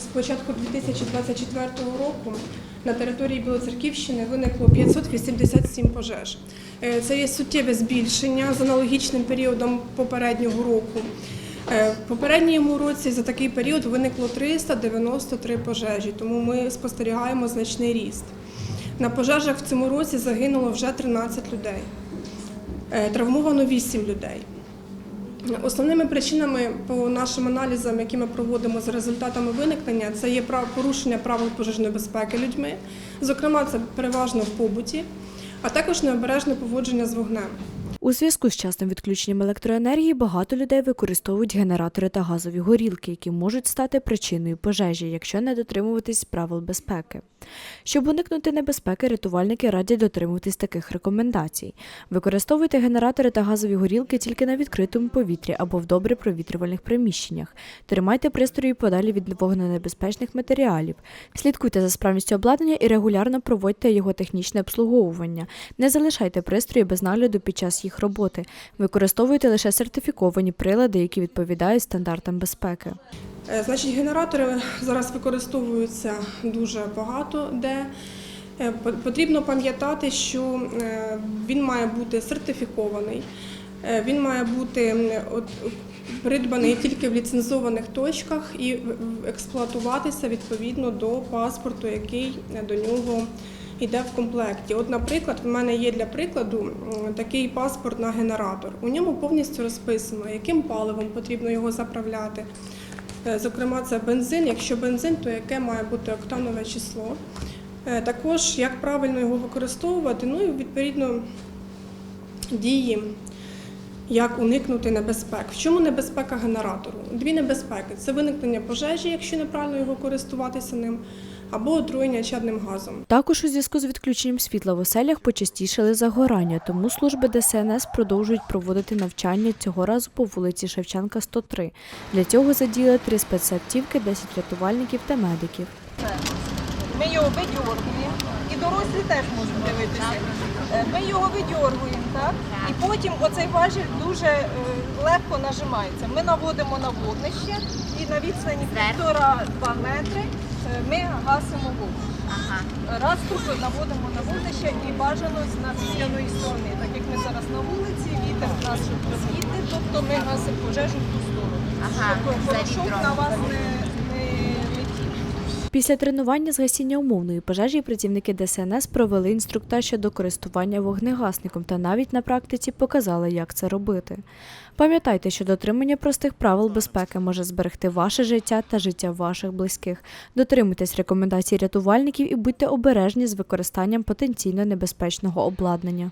З початку 2024 року на території Білоцерківщини виникло 587 пожеж. Е, Це є суттєве збільшення з аналогічним періодом попереднього року. Е, В попередньому році за такий період виникло 393 пожежі, тому ми спостерігаємо значний ріст. На пожежах в цьому році загинуло вже 13 людей. Е, Травмовано 8 людей. Основними причинами по нашим аналізам, які ми проводимо за результатами виникнення, це є порушення правил пожежної безпеки людьми. Зокрема, це переважно в побуті, а також необережне поводження з вогнем. У зв'язку з частим відключенням електроенергії багато людей використовують генератори та газові горілки, які можуть стати причиною пожежі, якщо не дотримуватись правил безпеки. Щоб уникнути небезпеки, рятувальники радять дотримуватись таких рекомендацій. Використовуйте генератори та газові горілки тільки на відкритому повітрі або в добре провітрювальних приміщеннях. Тримайте пристрої подалі від вогненебезпечних матеріалів. Слідкуйте за справністю обладнання і регулярно проводьте його технічне обслуговування. Не залишайте пристрої без нагляду під час їх роботи. Використовуйте лише сертифіковані прилади, які відповідають стандартам безпеки. Е, Значить, генератори зараз використовуються дуже багато де. Е, Потрібно пам'ятати, що е, він має бути сертифікований, він має бути придбаний тільки в ліцензованих точках і експлуатуватися відповідно до паспорту, який до нього йде в комплекті. От, наприклад, в мене є для прикладу такий паспорт на генератор. У ньому повністю розписано, яким паливом потрібно його заправляти. Е, Зокрема, це бензин. Якщо бензин, то яке має бути октанове число. Е, Також як правильно його використовувати, ну і відповідно дії, як уникнути небезпек. В чому небезпека генератору? Дві небезпеки: це виникнення пожежі, якщо неправильно його користуватися ним, або отруєння чадним газом. Також у зв'язку з відключенням світла в оселях почастішали загорання, тому служби ДСНС продовжують проводити навчання цього разу по вулиці Шевченка, 103. Для цього задіяли три спецавтівки, 10 рятувальників та медиків. Ми його видьоргуємо, і дорослі теж можуть дивитися. Е, Ми його видьоргуємо, так? І потім оцей важіль дуже е, легко нажимається. Ми наводимо на вогнище і на відстані півтора-два метри ми гасимо вогнище. Раз тут наводимо на вогнище і бажано з навіяної сторони. Так як ми зараз на вулиці, вітер нас звідти, тобто ми гасимо пожежу в ту сторону. Ага, Тобто порошок на вас не. Після тренування з гасіння умовної пожежі працівники ДСНС провели інструктаж щодо користування вогнегасником та навіть на практиці показали, як це робити. Пам'ятайте, що дотримання простих правил безпеки може зберегти ваше життя та життя ваших близьких. Дотримуйтесь рекомендацій рятувальників і будьте обережні з використанням потенційно небезпечного обладнання.